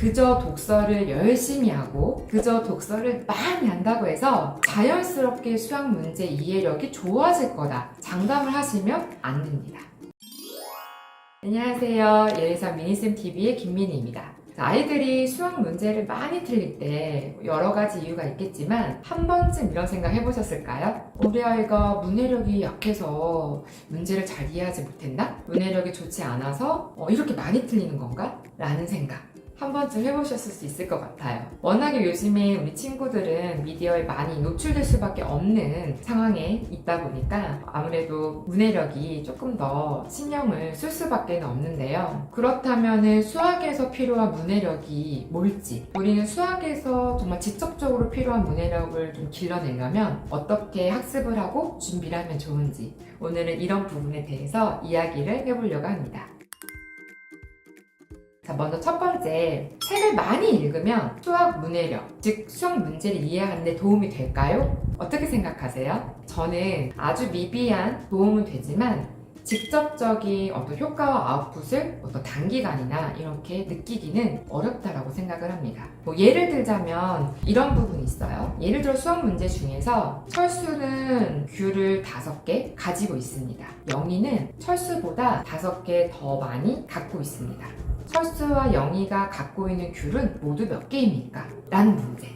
그저 독서를 열심히 하고 그저 독서를 많이 한다고 해서 자연스럽게 수학 문제 이해력이 좋아질 거다 장담을 하시면 안 됩니다. 안녕하세요. 예리산 미니쌤 TV의 김민희입니다. 아이들이 수학 문제를 많이 틀릴 때 여러 가지 이유가 있겠지만 한 번쯤 이런 생각 해보셨을까요? 우리 아이가 문해력이 약해서 문제를 잘 이해하지 못했나? 문해력이 좋지 않아서 어, 이렇게 많이 틀리는 건가? 라는 생각. 한 번쯤 해보셨을 수 있을 것 같아요. 워낙에 요즘에 우리 친구들은 미디어에 많이 노출될 수밖에 없는 상황에 있다 보니까 아무래도 문해력이 조금 더 신경을 쓸 수밖에 없는데요. 그렇다면 수학에서 필요한 문해력이 뭘지 우리는 수학에서 정말 직접적으로 필요한 문해력을 좀 길러내려면 어떻게 학습을 하고 준비를 하면 좋은지 오늘은 이런 부분에 대해서 이야기를 해보려고 합니다. 자, 먼저 첫 번째, 책을 많이 읽으면 수학 문해력, 즉 수학 문제를 이해하는 데 도움이 될까요? 어떻게 생각하세요? 저는 아주 미비한 도움은 되지만 직접적인 어떤 효과와 아웃풋을 어떤 단기간이나 이렇게 느끼기는 어렵다라고 생각을 합니다. 뭐 예를 들자면 이런 부분이 있어요. 예를 들어 수학 문제 중에서 철수는 귤을 다섯 개 가지고 있습니다. 영희는 철수보다 다섯 개 더 많이 갖고 있습니다. 철수와 영희가 갖고 있는 귤은 모두 몇 개입니까? 라는 문제.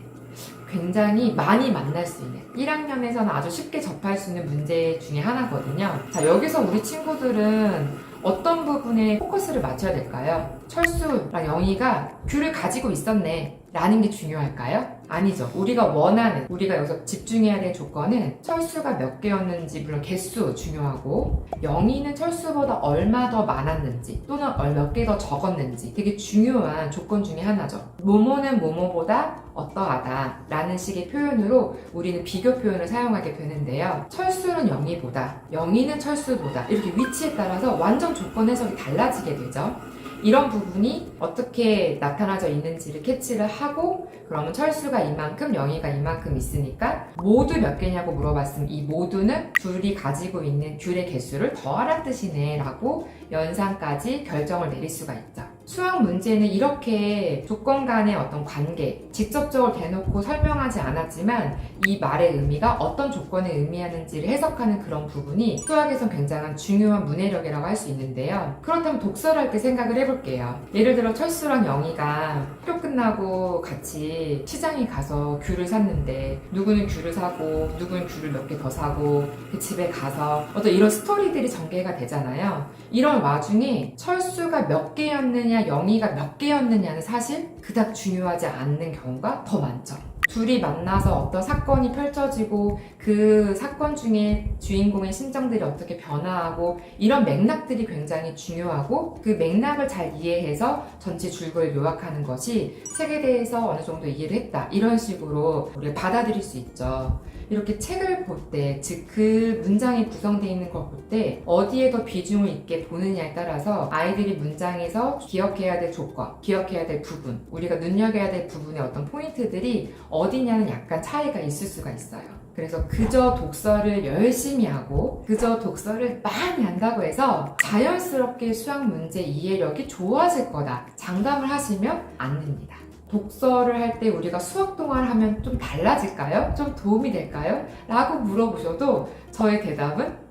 굉장히 많이 만날 수 있는 1학년에서는 아주 쉽게 접할 수 있는 문제 중에 하나거든요. 자, 여기서 우리 친구들은 어떤 부분에 포커스를 맞춰야 될까요? 철수랑 영희가 귤을 가지고 있었네. 라는 게 중요할까요? 아니죠. 우리가 원하는, 우리가 여기서 집중해야 될 조건은 철수가 몇 개였는지, 물론 개수 중요하고, 영희는 철수보다 얼마 더 많았는지, 또는 몇 개 더 적었는지 되게 중요한 조건 중에 하나죠. 모모는 모모보다 어떠하다 라는 식의 표현으로 우리는 비교 표현을 사용하게 되는데요. 철수는 영희보다, 영희는 철수보다 이렇게 위치에 따라서 완전 조건 해석이 달라지게 되죠. 이런 부분이 어떻게 나타나져 있는지를 캐치를 하고 그러면 철수가 이만큼 영희가 이만큼 있으니까 모두 몇 개냐고 물어봤으면 이 모두는 둘이 가지고 있는 귤의 개수를 더하란 뜻이네 라고 연산까지 결정을 내릴 수가 있죠. 수학 문제는 이렇게 조건 간의 어떤 관계, 직접적으로 대놓고 설명하지 않았지만 이 말의 의미가 어떤 조건을 의미하는지를 해석하는 그런 부분이 수학에선 굉장한 중요한 문해력이라고 할 수 있는데요. 그렇다면 독서를 할 때 생각을 해볼게요. 예를 들어 철수랑 영희가 학교 끝나고 같이 시장에 가서 귤을 샀는데 누구는 귤을 사고 누구는 귤을 몇 개 더 사고 그 집에 가서 어떤 이런 스토리들이 전개가 되잖아요. 이런 와중에 철수가 몇 개였느냐 영희가 몇 개였느냐는 사실 그닥 중요하지 않는 경우가 더 많죠. 둘이 만나서 어떤 사건이 펼쳐지고 그 사건 중에 주인공의 심정들이 어떻게 변화하고 이런 맥락들이 굉장히 중요하고 그 맥락을 잘 이해해서 전체 줄거리를 요약하는 것이 책에 대해서 어느 정도 이해를 했다 이런 식으로 우리가 받아들일 수 있죠. 이렇게 책을 볼 때, 즉 그 문장이 구성되어 있는 걸 볼 때 어디에 더 비중을 있게 보느냐에 따라서 아이들이 문장에서 기억해야 될 조건, 기억해야 될 부분, 우리가 눈여겨야 될 부분의 어떤 포인트들이 어디냐는 약간 차이가 있을 수가 있어요. 그래서 그저 독서를 열심히 하고 그저 독서를 많이 한다고 해서 자연스럽게 수학 문제 이해력이 좋아질 거다 장담을 하시면 안 됩니다. 독서를 할 때 우리가 수학 동화를 하면 좀 달라질까요? 좀 도움이 될까요? 라고 물어보셔도 저의 대답은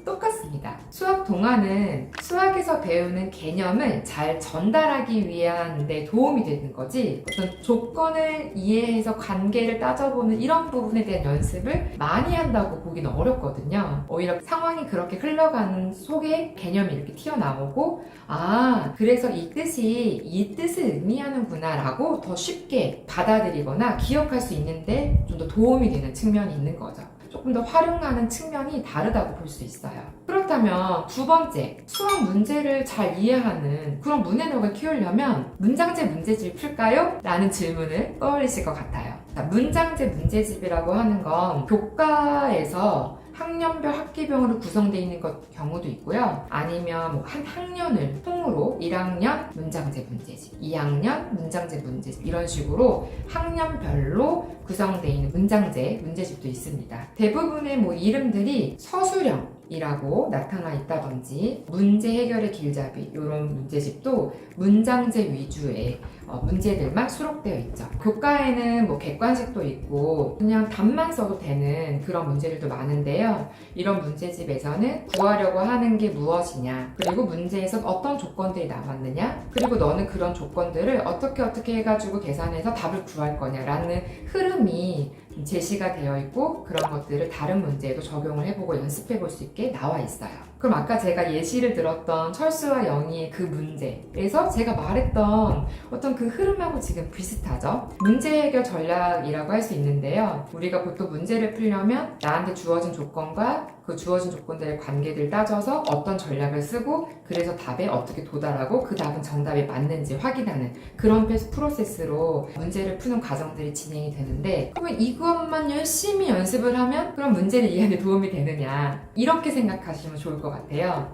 똑같습니다. 수학 동화는 수학에서 배우는 개념을 잘 전달하기 위한 데 도움이 되는 거지 어떤 조건을 이해해서 관계를 따져보는 이런 부분에 대한 연습을 많이 한다고 보기는 어렵거든요. 오히려 상황이 그렇게 흘러가는 속에 개념이 이렇게 튀어나오고 아 그래서 이 뜻이 이 뜻을 의미하는구나 라고 더 쉽게 받아들이거나 기억할 수 있는데 좀 더 도움이 되는 측면이 있는 거죠. 조금 더 활용하는 측면이 다르다고 볼 수 있어요. 그렇다면 두 번째, 수학 문제를 잘 이해하는 그런 문해력을 키우려면 문장제 문제집을 풀까요? 라는 질문을 떠올리실 것 같아요. 자, 문장제 문제집이라고 하는 건 교과에서 학년별 학기별로 구성되어 있는 것 경우도 있고요. 아니면 뭐 한 학년을 통으로 1학년 문장제 문제집, 2학년 문장제 문제집 이런 식으로 학년별로 구성되어 있는 문장제 문제집도 있습니다. 대부분의 뭐 이름들이 서술형 이라고 나타나 있다든지 문제 해결의 길잡이 이런 문제집도 문장제 위주의 어, 문제들만 수록되어 있죠. 교과에는 뭐 객관식도 있고 그냥 답만 써도 되는 그런 문제들도 많은데요. 이런 문제집에서는 구하려고 하는 게 무엇이냐, 그리고 문제에서 어떤 조건들이 남았느냐, 그리고 너는 그런 조건들을 어떻게 어떻게 해가지고 계산해서 답을 구할 거냐라는 흐름이 제시가 되어 있고 그런 것들을 다른 문제에도 적용을 해보고 연습해 볼 수 있게 나와 있어요. 그럼 아까 제가 예시를 들었던 철수와 영희의 그 문제에서 제가 말했던 어떤 그 흐름하고 지금 비슷하죠? 문제 해결 전략이라고 할 수 있는데요. 우리가 보통 문제를 풀려면 나한테 주어진 조건과 그 주어진 조건들의 관계들 따져서 어떤 전략을 쓰고 그래서 답에 어떻게 도달하고 그 답은 정답이 맞는지 확인하는 그런 프로세스로 문제를 푸는 과정들이 진행이 되는데 그러면 이것만 열심히 연습을 하면 그럼 문제를 이해하는 데 도움이 되느냐 이렇게 생각하시면 좋을 것 같아요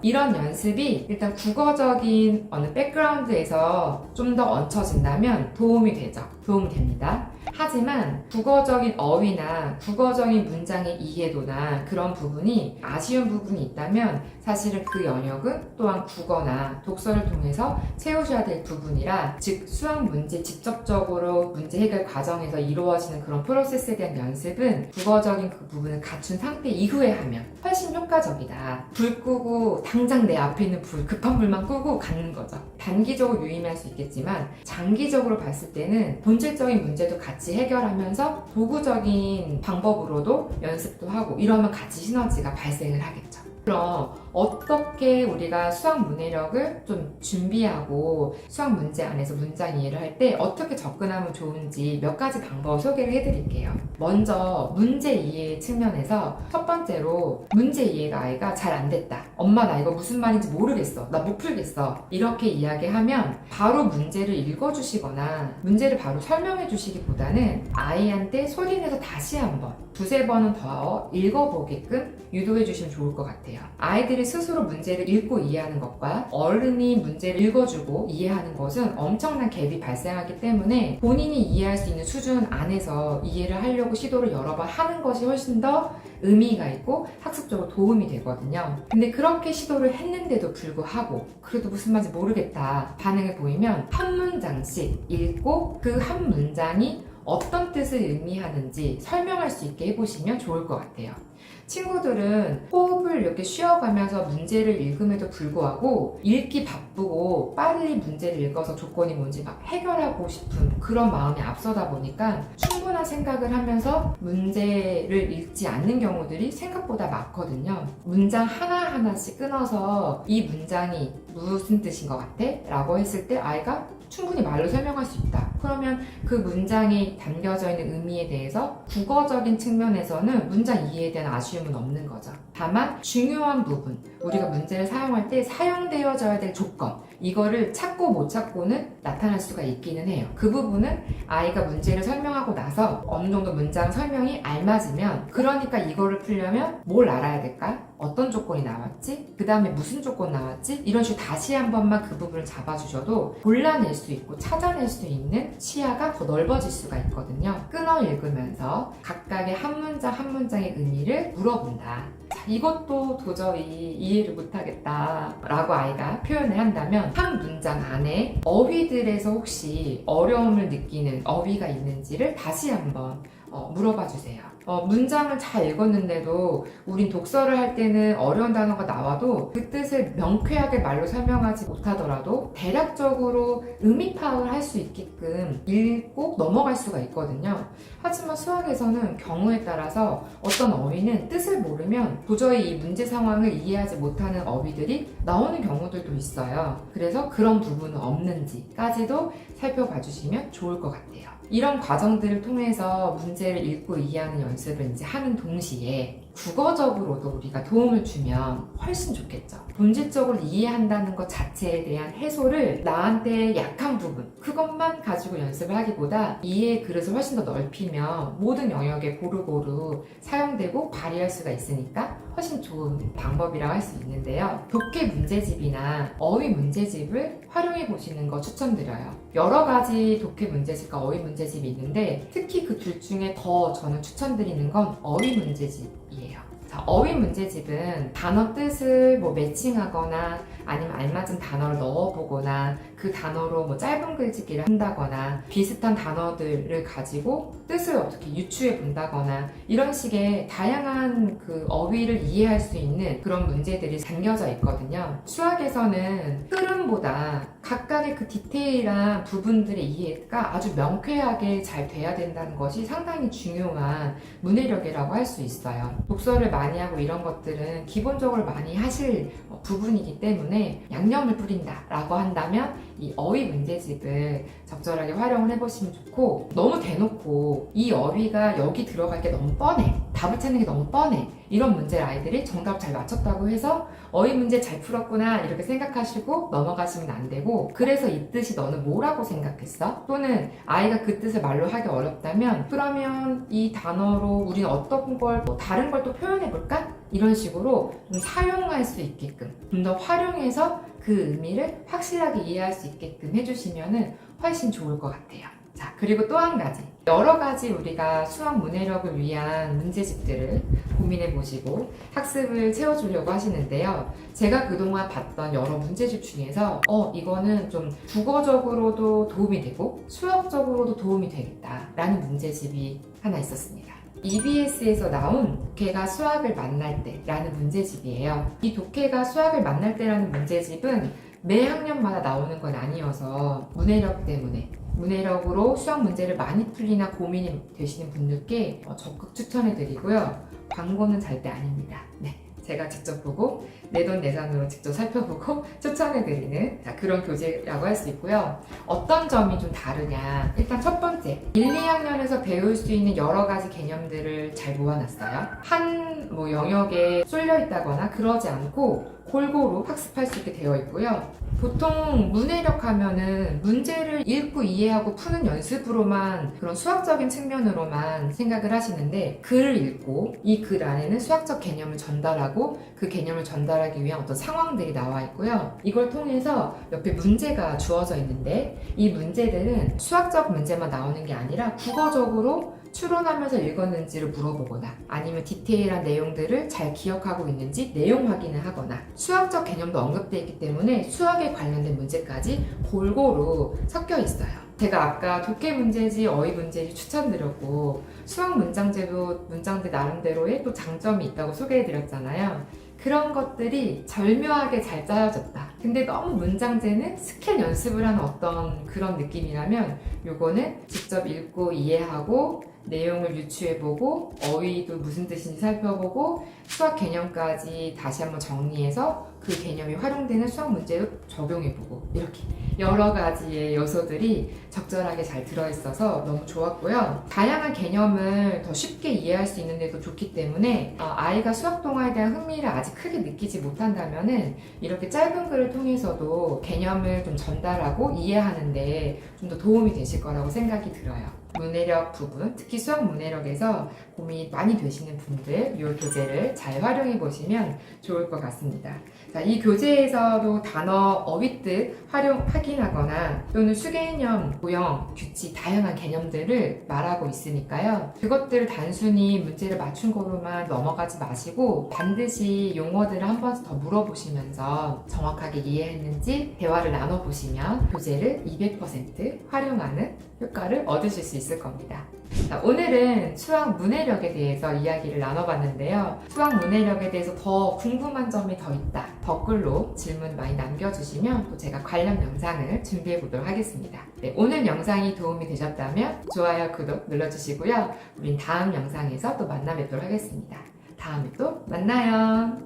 이런 연습이 일단 국어적인 어느 백그라운드에서 좀 더 얹혀진다면 도움이 되죠. 도움이 됩니다 하지만 국어적인 어휘나 국어적인 문장의 이해도나 그런 부분이 아쉬운 부분이 있다면 사실은 그 영역은 또한 국어나 독서를 통해서 채우셔야 될 부분이라 즉 수학 문제 직접적으로 문제 해결 과정에서 이루어지는 그런 프로세스에 대한 연습은 국어적인 그 부분을 갖춘 상태 이후에 하면 훨씬 효과적이다. 불 끄고 당장 내 앞에 있는 불 급한 불만 끄고 가는 거죠. 단기적으로 유의미할 수 있겠지만 장기적으로 봤을 때는 본질적인 문제도 같이 해결하면서 도구적인 방법으로도 연습도 하고 이러면 같이 시너지가 발생을 하겠죠. 그럼 어떻게 우리가 수학 문해력을 좀 준비하고 수학 문제 안에서 문장 이해를 할 때 어떻게 접근하면 좋은지 몇 가지 방법 소개를 해드릴게요. 먼저 문제 이해 측면에서 첫 번째로 문제 이해가 아이가 잘 안 됐다. 엄마 나 이거 무슨 말인지 모르겠어. 나 못 풀겠어. 이렇게 이야기하면 바로 문제를 읽어주시거나 문제를 바로 설명해 주시기보다는 아이한테 소리내서 다시 한번 두세 번은 더 읽어보게끔 유도해 주시면 좋을 것 같아요. 아이들이 스스로 문제를 읽고 이해하는 것과 어른이 문제를 읽어주고 이해하는 것은 엄청난 갭이 발생하기 때문에 본인이 이해할 수 있는 수준 안에서 이해를 하려고 시도를 여러 번 하는 것이 훨씬 더 의미가 있고 학습적으로 도움이 되거든요. 근데 그렇게 시도를 했는데도 불구하고 그래도 무슨 말인지 모르겠다 반응을 보이면 한 문장씩 읽고 그 한 문장이 어떤 뜻을 의미하는지 설명할 수 있게 해보시면 좋을 것 같아요. 친구들은 호흡을 이렇게 쉬어가면서 문제를 읽음에도 불구하고 읽기 바쁘고 빨리 문제를 읽어서 조건이 뭔지 막 해결하고 싶은 그런 마음이 앞서다 보니까 충분한 생각을 하면서 문제를 읽지 않는 경우들이 생각보다 많거든요. 문장 하나하나씩 끊어서 이 문장이 무슨 뜻인 것 같아? 라고 했을 때 아이가 충분히 말로 설명할 수 있다. 그러면 그 문장이 담겨져 있는 의미에 대해서 국어적인 측면에서는 문장 이해에 대한 아쉬움은 없는 거죠. 다만 중요한 부분, 우리가 문제를 사용할 때 사용되어져야 될 조건, 이거를 찾고 못 찾고는 나타날 수가 있기는 해요. 그 부분은 아이가 문제를 설명하고 나서 어느 정도 문장 설명이 알맞으면 그러니까 이거를 풀려면 뭘 알아야 될까? 어떤 조건이 나왔지? 그 다음에 무슨 조건 나왔지? 이런 식으로 다시 한 번만 그 부분을 잡아주셔도 골라낼 수 있고 찾아낼 수 있는 시야가 더 넓어질 수가 있거든요. 끊어 읽으면서 각각의 한 문장 한 문장의 의미를 물어본다. 자, 이것도 도저히 이해를 못하겠다 라고 아이가 표현을 한다면 한 문장 안에 어휘들에서 혹시 어려움을 느끼는 어휘가 있는지를 다시 한번 어, 물어봐 주세요. 어, 문장을 잘 읽었는데도 우린 독서를 할 때는 어려운 단어가 나와도 그 뜻을 명쾌하게 말로 설명하지 못하더라도 대략적으로 의미 파악을 할 수 있게끔 읽고 넘어갈 수가 있거든요. 하지만 수학에서는 경우에 따라서 어떤 어휘는 뜻을 모르면 도저히 이 문제 상황을 이해하지 못하는 어휘들이 나오는 경우들도 있어요. 그래서 그런 부분은 없는지까지도 살펴봐 주시면 좋을 것 같아요. 이런 과정들을 통해서 문제를 읽고 이해하는 연습을 이제 하는 동시에 국어적으로도 우리가 도움을 주면 훨씬 좋겠죠. 본질적으로 이해한다는 것 자체에 대한 해소를 나한테 약한 부분, 그것만 가지고 연습을 하기보다 이해의 그릇을 훨씬 더 넓히면 모든 영역에 고루고루 사용되고 발휘할 수가 있으니까 훨씬 좋은 방법이라고 할 수 있는데요. 독해 문제집이나 어휘 문제집을 활용해 보시는 거 추천드려요. 여러 가지 독해 문제집과 어휘 문제집이 있는데 특히 그 둘 중에 더 저는 추천드리는 건 어휘 문제집이에요. 자, 어휘 문제집은 단어 뜻을 뭐 매칭하거나 아니면 알맞은 단어를 넣어보거나 그 단어로 뭐 짧은 글짓기를 한다거나 비슷한 단어들을 가지고 뜻을 어떻게 유추해 본다거나 이런 식의 다양한 그 어휘를 이해할 수 있는 그런 문제들이 담겨져 있거든요. 수학에서는 흐름보다 각각의 그 디테일한 부분들의 이해가 아주 명쾌하게 잘 돼야 된다는 것이 상당히 중요한 문해력이라고 할 수 있어요. 독서를 많이 하고 이런 것들은 기본적으로 많이 하실 어, 부분이기 때문에 양념을 뿌린다 라고 한다면 이 어휘 문제집을 적절하게 활용을 해보시면 좋고 너무 대놓고 이 어휘가 여기 들어갈 게 너무 뻔해 답을 찾는 게 너무 뻔해 이런 문제를 아이들이 정답 잘 맞췄다고 해서 어휘 문제 잘 풀었구나 이렇게 생각하시고 넘어가시면 안 되고 그래서 이 뜻이 너는 뭐라고 생각했어? 또는 아이가 그 뜻을 말로 하기 어렵다면 그러면 이 단어로 우리는 어떤 걸 뭐 다른 걸 또 표현해 볼까? 이런 식으로 좀 사용할 수 있게끔 좀 더 활용해서 그 의미를 확실하게 이해할 수 있게끔 해주시면 훨씬 좋을 것 같아요. 자, 그리고 또 한 가지. 여러 가지 우리가 수학 문해력을 위한 문제집들을 고민해 보시고 학습을 채워주려고 하시는데요. 제가 그동안 봤던 여러 문제집 중에서 어, 이거는 좀 국어적으로도 도움이 되고 수학적으로도 도움이 되겠다라는 문제집이 하나 있었습니다. EBS에서 나온 독해가 수학을 만날 때라는 문제집이에요. 이 독해가 수학을 만날 때라는 문제집은 매 학년마다 나오는 건 아니어서 문해력 때문에 문해력으로 수학 문제를 많이 풀리나 고민이 되시는 분들께 어, 적극 추천해드리고요. 광고는 절대 아닙니다. 네. 제가 직접 보고 내돈 내산으로 직접 살펴보고 추천해드리는 자, 그런 교재라고 할 수 있고요. 어떤 점이 좀 다르냐. 일단 첫 번째, 1, 2학년에서 배울 수 있는 여러 가지 개념들을 잘 모아놨어요. 한 뭐 영역에 쏠려 있다거나 그러지 않고 골고루 학습할 수 있게 되어 있고요. 보통 문해력 하면은 문제를 읽고 이해하고 푸는 연습으로만 그런 수학적인 측면으로만 생각을 하시는데 글을 읽고 이 글 안에는 수학적 개념을 전달하고 그 개념을 전달 하기 위한 어떤 상황들이 나와 있고요. 이걸 통해서 옆에 문제가 주어져 있는데 이 문제들은 수학적 문제만 나오는 게 아니라 국어적으로 추론하면서 읽었는지를 물어보거나 아니면 디테일한 내용들을 잘 기억하고 있는지 내용 확인을 하거나 수학적 개념도 언급되어 있기 때문에 수학에 관련된 문제까지 골고루 섞여 있어요. 제가 아까 독해 문제지, 어휘 문제지 추천드렸고 수학 문장제도 문장제 나름대로의 또 장점이 있다고 소개해드렸잖아요. 그런 것들이 절묘하게 잘 짜여졌다. 근데 너무 문장제는 스킬 연습을 하는 어떤 그런 느낌이라면 요거는 직접 읽고 이해하고 내용을 유추해보고 어휘도 무슨 뜻인지 살펴보고 수학 개념까지 다시 한번 정리해서 그 개념이 활용되는 수학 문제도 적용해보고 이렇게 여러 가지의 요소들이 적절하게 잘 들어있어서 너무 좋았고요. 다양한 개념을 더 쉽게 이해할 수 있는 데도 좋기 때문에 어, 아이가 수학 동화에 대한 흥미를 아직 크게 느끼지 못한다면은 이렇게 짧은 글을 통해서도 개념을 좀 전달하고 이해하는데 좀 더 도움이 되실 거라고 생각이 들어요. 문해력 부분, 특히 수학 문해력에서 고민이 많이 되시는 분들 이 교재를 잘 활용해 보시면 좋을 것 같습니다. 자, 이 교재에서도 단어 어휘뜻 활용 확인하거나 또는 수개념, 고형, 규칙 다양한 개념들을 말하고 있으니까요. 그것들을 단순히 문제를 맞춘 거로만 넘어가지 마시고 반드시 용어들을 한 번 더 물어보시면서 정확하게 이해했는지 대화를 나눠보시면 교재를 200% 활용하는 효과를 얻으실 수 있을 겁니다. 자, 오늘은 수학 문해력에 대해서 이야기를 나눠봤는데요. 수학 문해력에 대해서 더 궁금한 점이 더 있다. 댓글로 질문 많이 남겨주시면 또 제가 관련 영상을 준비해 보도록 하겠습니다. 네, 오늘 영상이 도움이 되셨다면 좋아요, 구독 눌러주시고요. 우린 다음 영상에서 또 만나 뵙도록 하겠습니다. 다음에 또 만나요.